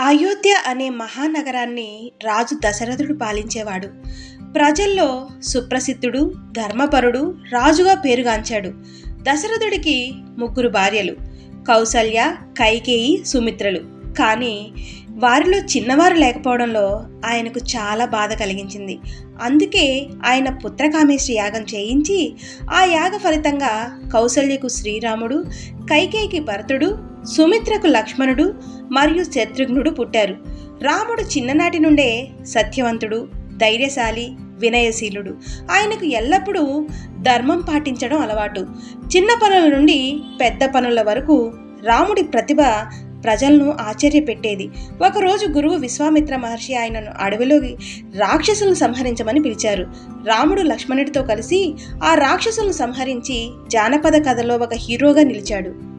అయోధ్య అనే మహానగరాన్ని రాజు దశరథుడు పాలించేవాడు. ప్రజల్లో సుప్రసిద్ధుడు ధర్మపరుడు రాజుగా పేరుగాంచాడు. దశరథుడికి ముగ్గురు భార్యలు కౌసల్య కైకేయి సుమిత్రలు. కానీ వారిలో చిన్నవారు లేకపోవడంలో ఆయనకు చాలా బాధ కలిగించింది. అందుకే ఆయన పుత్రకామేశ్వరి యాగం చేయించి ఆ యాగ ఫలితంగా కౌసల్యకు శ్రీరాముడు కైకేయికి భరతుడు సుమిత్రకు లక్ష్మణుడు మరియు శత్రుఘ్నుడు పుట్టారు. రాముడు చిన్ననాటి నుండే సత్యవంతుడు ధైర్యశాలి వినయశీలుడు. ఆయనకు ఎల్లప్పుడూ ధర్మం పాటించడం అలవాటు. చిన్న పనుల నుండి పెద్ద పనుల వరకు రాముడి ప్రతిభ ప్రజలను ఆశ్చర్యపెట్టేది. ఒకరోజు గురువు విశ్వామిత్ర మహర్షి ఆయనను అడవిలోకి రాక్షసులను సంహరించమని పిలిచారు. రాముడు లక్ష్మణుడితో కలిసి ఆ రాక్షసులను సంహరించి జానపద కథలో ఒక హీరోగా నిలిచాడు.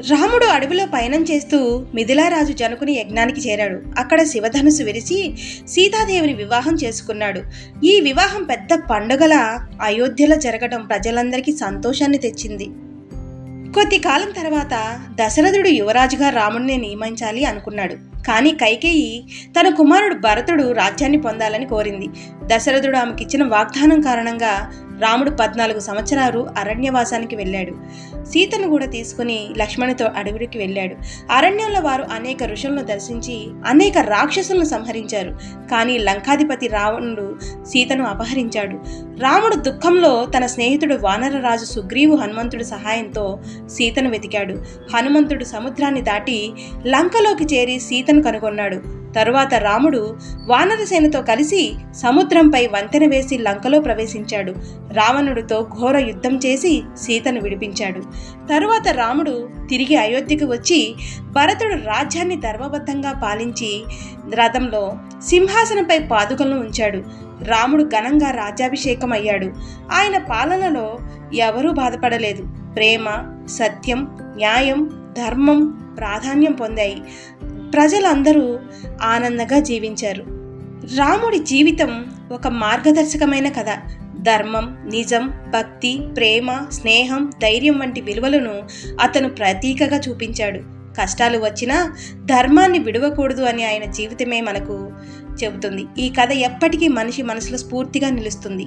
రాముడు అడవిలో పయనం చేస్తూ మిథిలారాజు జనుకుని యజ్ఞానికి చేరాడు. అక్కడ శివధనుసు విరిచి సీతాదేవిని వివాహం చేసుకున్నాడు. ఈ వివాహం పెద్ద పండుగల అయోధ్యలో జరగడం ప్రజలందరికీ సంతోషాన్ని తెచ్చింది. కొద్ది కాలం తర్వాత దశరథుడు యువరాజుగా రాముడిని నియమించాలి అనుకున్నాడు. కానీ కైకేయి తన కుమారుడు భరతుడు రాజ్యాన్ని పొందాలని కోరింది. దశరథుడు ఆమెకిచ్చిన వాగ్దానం కారణంగా రాముడు పద్నాలుగు సంవత్సరాలు అరణ్యవాసానికి వెళ్ళాడు. సీతను కూడా తీసుకుని లక్ష్మణుతో అడవికి వెళ్ళాడు. అరణ్యంలో వారు అనేక ఋషులను దర్శించి అనేక రాక్షసులను సంహరించారు. కానీ లంకాధిపతి రావణుడు సీతను అపహరించాడు. రాముడు దుఃఖంలో తన స్నేహితుడు వానరరాజు సుగ్రీవు హనుమంతుడి సహాయంతో సీతను వెతికాడు. హనుమంతుడు సముద్రాన్ని దాటి లంకలోకి చేరి సీతను కనుగొన్నాడు. తరువాత రాముడు వానరసేనతో కలిసి సముద్రంపై వంతెన వేసి లంకలో ప్రవేశించాడు. రావణుడితో ఘోర యుద్ధం చేసి సీతను విడిపించాడు. తరువాత రాముడు తిరిగి అయోధ్యకు వచ్చి భరతుడు రాజ్యాన్ని ధర్మబద్ధంగా పాలించి రథంలో సింహాసనంపై పాదుకలను ఉంచాడు. రాముడు ఘనంగా రాజ్యాభిషేకం అయ్యాడు. ఆయన పాలనలో ఎవరూ బాధపడలేదు. ప్రేమ సత్యం న్యాయం ధర్మం ప్రాధాన్యం పొందాయి. ప్రజలందరూ ఆనందంగా జీవించారు. రాముడి జీవితం ఒక మార్గదర్శకమైన కథ. ధర్మం నిజం భక్తి ప్రేమ స్నేహం ధైర్యం వంటి విలువలను అతను ప్రతీకగా చూపించాడు. కష్టాలు వచ్చినా ధర్మాన్ని విడవకూడదు అని ఆయన జీవితమే మనకు చెబుతుంది. ఈ కథ ఎప్పటికీ మనిషి మనసులో స్ఫూర్తిగా నిలుస్తుంది.